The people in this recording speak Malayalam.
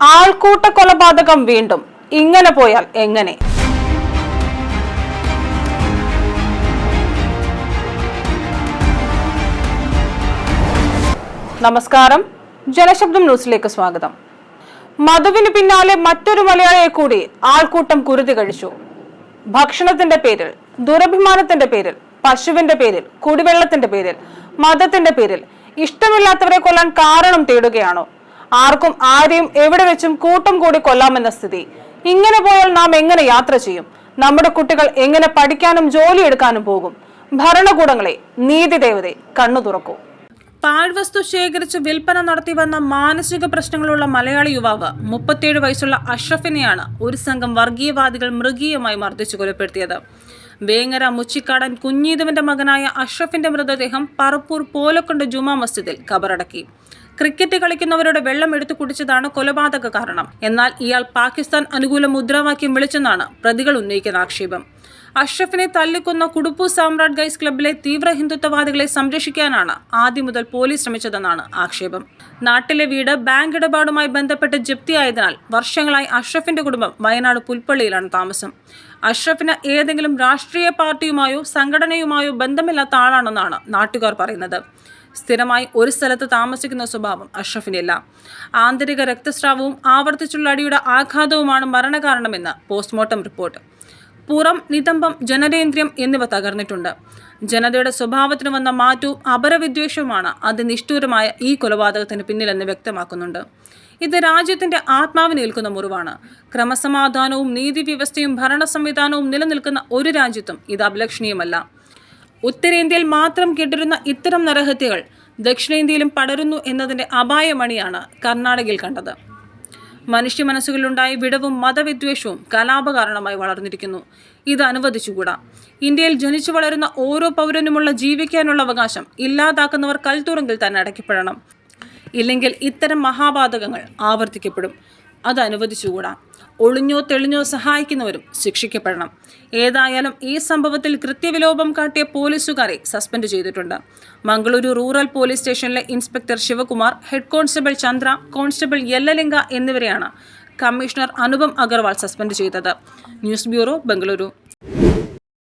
ആൾക്കൂട്ട കൊലപാതകം വീണ്ടും. ഇങ്ങനെ പോയാൽ എങ്ങനെ? നമസ്കാരം. ജലശബ്ദം ന്യൂസിലേക്ക് സ്വാഗതം. മധുവിന് പിന്നാലെ മറ്റൊരു മലയാളിയെ കൂടി ആൾക്കൂട്ടം കുരുതി കഴിച്ചു. ഭക്ഷണത്തിന്റെ പേരിൽ ദുരഭിമാനത്തിന്റെ പേരിൽ പശുവിന്റെ പേരിൽ കുടിവെള്ളത്തിന്റെ പേരിൽ മതത്തിന്റെ പേരിൽ ഇഷ്ടമില്ലാത്തവരെ കൊല്ലാൻ കാരണം തേടുകയാണോ? ആർക്കും ആരെയും എവിടെ വെച്ചും കൂട്ടം കൂടി കൊല്ലാമെന്ന സ്ഥിതി. ഇങ്ങനെ പോയാൽ നാം എങ്ങനെ യാത്ര ചെയ്യും? നമ്മുടെ കുട്ടികൾ എങ്ങനെ പഠിക്കാനും ജോലി എടുക്കാനും പോകും? ഭരണകൂടങ്ങളെ നീതി ദേവതയെ കണ്ണു തുറക്കൂ. പാഴ്വസ്തു ശേഖരിച്ച് വിൽപ്പന നടത്തി വന്ന മാനസിക പ്രശ്നങ്ങളുള്ള മലയാളി യുവാവ് മുപ്പത്തിയേഴ് വയസ്സുള്ള അഷ്റഫിനെയാണ് ഒരു സംഘം വർഗീയവാദികൾ മൃഗീയമായി മർദ്ദിച്ചു കൊലപ്പെടുത്തിയത്. വേങ്ങര മുച്ചിക്കാടൻ കുഞ്ഞീതുവിന്റെ മകനായ അഷ്റഫിന്റെ മൃതദേഹം പറപ്പൂർ പോലക്കൊണ്ട് ജുമാ മസ്ജിദിൽ കബറടക്കി. ക്രിക്കറ്റ് കളിക്കുന്നവരുടെ വെള്ളം എടുത്തു കുടിച്ചതാണ് കൊലപാതക കാരണം. എന്നാൽ ഇയാൾ പാകിസ്ഥാൻ അനുകൂല മുദ്രാവാക്യം വിളിച്ചെന്നാണ് പ്രതികൾ ഉന്നയിക്കുന്ന ആക്ഷേപം. അഷ്റഫിനെ തല്ലിക്കൊന്ന കുടുപ്പു സാമ്രാട്ട് ഗൈസ് ക്ലബിലെ തീവ്ര ഹിന്ദുത്വവാദികളെ സംരക്ഷിക്കാനാണ് ആദ്യം മുതൽ പോലീസ് ശ്രമിച്ചതെന്നാണ് ആക്ഷേപം. നാട്ടിലെ വീട് ബാങ്ക് ഇടപാടുമായി ബന്ധപ്പെട്ട് ജപ്തിയായതിനാൽ വർഷങ്ങളായി അഷ്റഫിന്റെ കുടുംബം വയനാട് പുൽപ്പള്ളിയിലാണ് താമസം. അഷ്റഫിന് ഏതെങ്കിലും രാഷ്ട്രീയ പാർട്ടിയുമായോ സംഘടനയുമായോ ബന്ധമില്ലാത്ത ആളാണെന്നാണ് നാട്ടുകാർ പറയുന്നത്. സ്ഥിരമായി ഒരു സ്ഥലത്ത് താമസിക്കുന്ന സ്വഭാവം അഷ്റഫിനില്ല ആന്തരിക രക്തസ്രാവവും ആവർത്തിച്ചുള്ള അടിയുടെ ആഘാതവുമാണ് മരണകാരണമെന്ന് പോസ്റ്റ്മോർട്ടം റിപ്പോർട്ട്. പുറം നിതംബം ജനനേന്ദ്രിയം എന്നിവ തകർന്നിട്ടുണ്ട്. ജനതയുടെ സ്വഭാവത്തിന് വന്ന മാറ്റവും അപരവിദ്വേഷവുമാണ് അതിനിഷ്ഠൂരമായ ഈ കൊലപാതകത്തിന് പിന്നിലെന്ന് വ്യക്തമാക്കുന്നുണ്ട്. ഇത് രാജ്യത്തിന്റെ ആത്മാവിന് ഏൽക്കുന്ന മുറിവാണ്. ക്രമസമാധാനവും നീതിവ്യവസ്ഥയും ഭരണ സംവിധാനവും നിലനിൽക്കുന്ന ഒരു രാജ്യത്തും ഇത് അഭിലഷണീയമല്ല ഉത്തരേന്ത്യയിൽ മാത്രം കെട്ടിരുന്ന ഇത്തരം നരഹത്യകൾ ദക്ഷിണേന്ത്യയിലും പടരുന്നു എന്നതിന്റെ അപായമണിയാണ് കർണാടകയിൽ കണ്ടത്. മനുഷ്യ മനസ്സുകളിലുണ്ടായ വിടവും മതവിദ്വേഷവും കലാപ കാരണമായി വളർന്നിരിക്കുന്നു. ഇത് അനുവദിച്ചുകൂടാ. ഇന്ത്യയിൽ ജനിച്ചു വളരുന്ന ഓരോ പൗരനുമുള്ള ജീവിക്കാനുള്ള അവകാശം ഇല്ലാതാക്കുന്നവർ കൽത്തുറങ്കിൽ തന്നെ അടയ്ക്കപ്പെടണം. ഇല്ലെങ്കിൽ ഇത്തരം മഹാപാതകങ്ങൾ ആവർത്തിക്കപ്പെടും. അത് അനുവദിച്ചുകൂടാ ഒളിഞ്ഞോ തെളിഞ്ഞോ സഹായിക്കുന്നവരും ശിക്ഷിക്കപ്പെടണം. ഏതായാലും ഈ സംഭവത്തിൽ കൃത്യവിലോപം കാട്ടിയ പോലീസുകാരെ സസ്പെൻഡ് ചെയ്തിട്ടുണ്ട്. മംഗളൂരു റൂറൽ പോലീസ് സ്റ്റേഷനിലെ inspector Shivakumar head constable Chandra constable Yellalinga എന്നിവരെയാണ് കമ്മീഷണർ അനുപം അഗർവാൾ സസ്പെൻഡ് ചെയ്തത്. News bureau Bengaluru.